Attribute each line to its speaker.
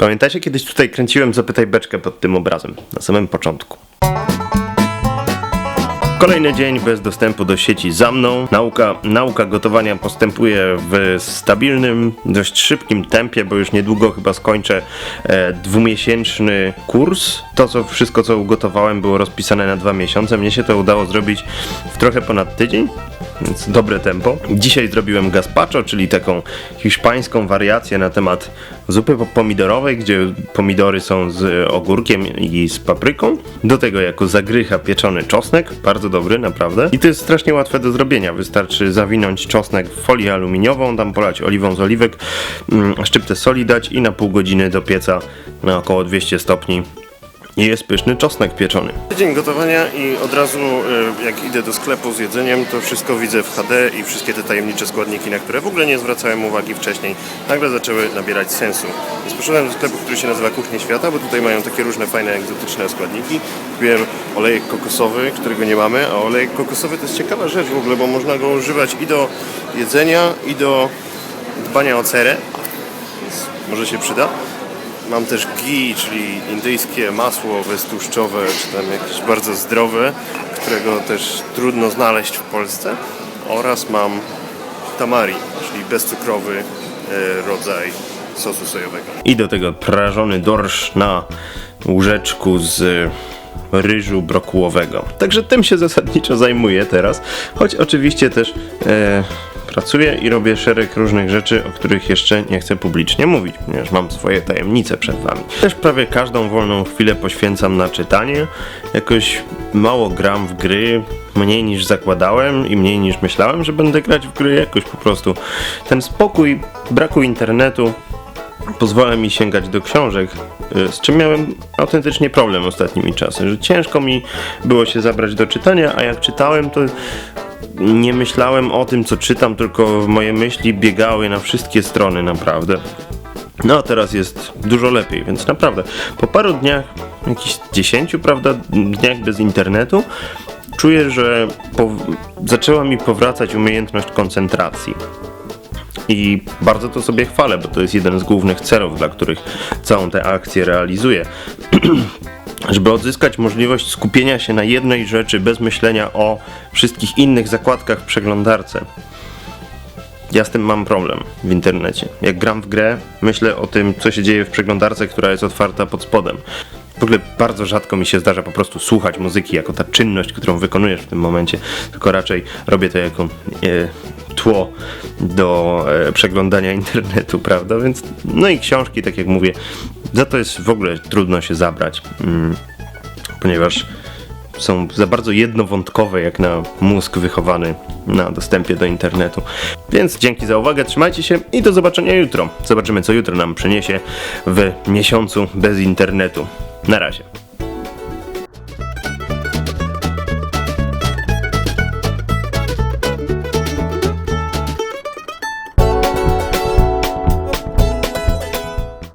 Speaker 1: Pamiętacie, kiedyś tutaj kręciłem Zapytaj Beczkę pod tym obrazem, na samym początku. Kolejny dzień bez dostępu do sieci za mną. Nauka, nauka gotowania postępuje w stabilnym, dość szybkim tempie, bo już niedługo chyba skończę e, dwumiesięczny kurs. To co wszystko co ugotowałem było rozpisane na dwa miesiące. Mnie się to udało zrobić w trochę ponad tydzień. Więc dobre tempo. Dzisiaj zrobiłem gazpacho, czyli taką hiszpańską wariację na temat zupy po- pomidorowej, gdzie pomidory są z ogórkiem i z papryką. Do tego jako zagrycha pieczony czosnek, bardzo dobry naprawdę. I to jest strasznie łatwe do zrobienia. Wystarczy zawinąć czosnek w folię aluminiową, tam polać oliwą z oliwek, mm, szczyptę soli dać i na pół godziny do pieca na około 200 stopni i jest pyszny czosnek pieczony. Dzień gotowania i od razu e, jak idę do sklepu z jedzeniem, to wszystko widzę w HD i wszystkie te tajemnicze składniki, na które w ogóle nie zwracałem uwagi wcześniej, nagle zaczęły nabierać sensu. Więc poszedłem do sklepu, który się nazywa Kuchnia Świata, bo tutaj mają takie różne fajne, egzotyczne składniki. Kupiłem olejek kokosowy, którego nie mamy, a olejek kokosowy to jest ciekawa rzecz w ogóle, bo można go używać i do jedzenia, i do dbania o cerę, więc może się przyda. Mam też ghee, czyli indyjskie masło beztłuszczowe, czy tam jakieś bardzo zdrowe, którego też trudno znaleźć w Polsce. Oraz mam tamari, czyli bezcukrowy e, rodzaj sosu sojowego. I do tego prażony dorsz na łóżeczku z ryżu brokułowego. Także tym się zasadniczo zajmuję teraz, choć oczywiście też e, pracuję i robię szereg różnych rzeczy, o których jeszcze nie chcę publicznie mówić, ponieważ mam swoje tajemnice przed wami. Też prawie każdą wolną chwilę poświęcam na czytanie. Jakoś mało gram w gry, mniej niż zakładałem i mniej niż myślałem, że będę grać w gry. Jakoś po prostu ten spokój, braku internetu pozwala mi sięgać do książek, y, z czym miałem autentycznie problem ostatnimi czasy, że ciężko mi było się zabrać do czytania, a jak czytałem, to nie myślałem o tym, co czytam, tylko moje myśli biegały na wszystkie strony naprawdę. No a teraz jest dużo lepiej, więc naprawdę po paru dniach, jakichś dziesięciu, prawda, dniach bez internetu, czuję, że zaczęła mi powracać umiejętność koncentracji. I bardzo to sobie chwalę, bo to jest jeden z głównych celów, dla których całą tę akcję realizuję. Żeby odzyskać możliwość skupienia się na jednej rzeczy bez myślenia o wszystkich innych zakładkach w przeglądarce. Ja z tym mam problem w internecie. Jak gram w grę, myślę o tym, co się dzieje w przeglądarce, która jest otwarta pod spodem. W ogóle bardzo rzadko mi się zdarza po prostu słuchać muzyki jako ta czynność, którą wykonujesz w tym momencie, tylko raczej robię to jako e, tło do e, przeglądania internetu, prawda? Więc no i książki, tak jak mówię, za to jest w ogóle trudno się zabrać, mm, ponieważ są za bardzo jednowątkowe jak na mózg wychowany na dostępie do internetu. Więc dzięki za uwagę, trzymajcie się i do zobaczenia jutro. Zobaczymy co jutro nam przyniesie w miesiącu bez internetu. Na razie.